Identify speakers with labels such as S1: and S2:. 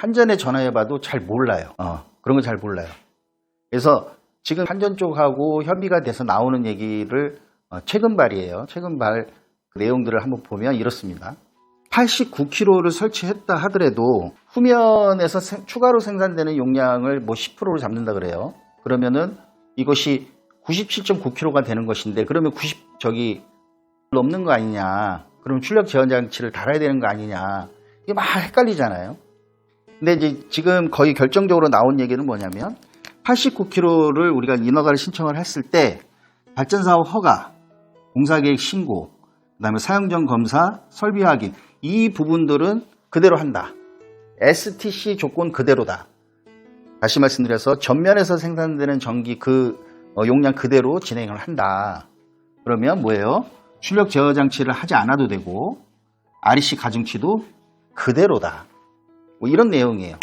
S1: 한전에 전화해봐도 잘 몰라요. 어, 그런 거 잘 몰라요. 그래서 지금 한전 쪽하고 협의가 돼서 나오는 얘기를 어, 최근 발이에요. 최근 발 내용들을 한번 보면 이렇습니다. 89kg를 설치했다 하더라도 후면에서 생- 추가로 생산되는 용량을 뭐 10%로 잡는다 그래요. 그러면은 이것이 97.9kg가 되는 것인데 그러면 90 저기 넘는 거 아니냐? 그러면 출력 제한 장치를 달아야 되는 거 아니냐? 이게 막 헷갈리잖아요. 근데 이제 지금 거의 결정적으로 나온 얘기는 뭐냐면 89kg를 우리가 인허가를 신청을 했을 때 발전사업 허가, 공사계획 신고, 그 다음에 사용전 검사, 설비 확인 이 부분들은 그대로 한다. STC 조건 그대로다. 다시 말씀드려서 전면에서 생산되는 전기 그 어, 용량 그대로 진행을 한다. 그러면 뭐예요? 출력 제어 장치를 하지 않아도 되고 REC 가중치도 그대로다. 뭐 이런 내용이에요.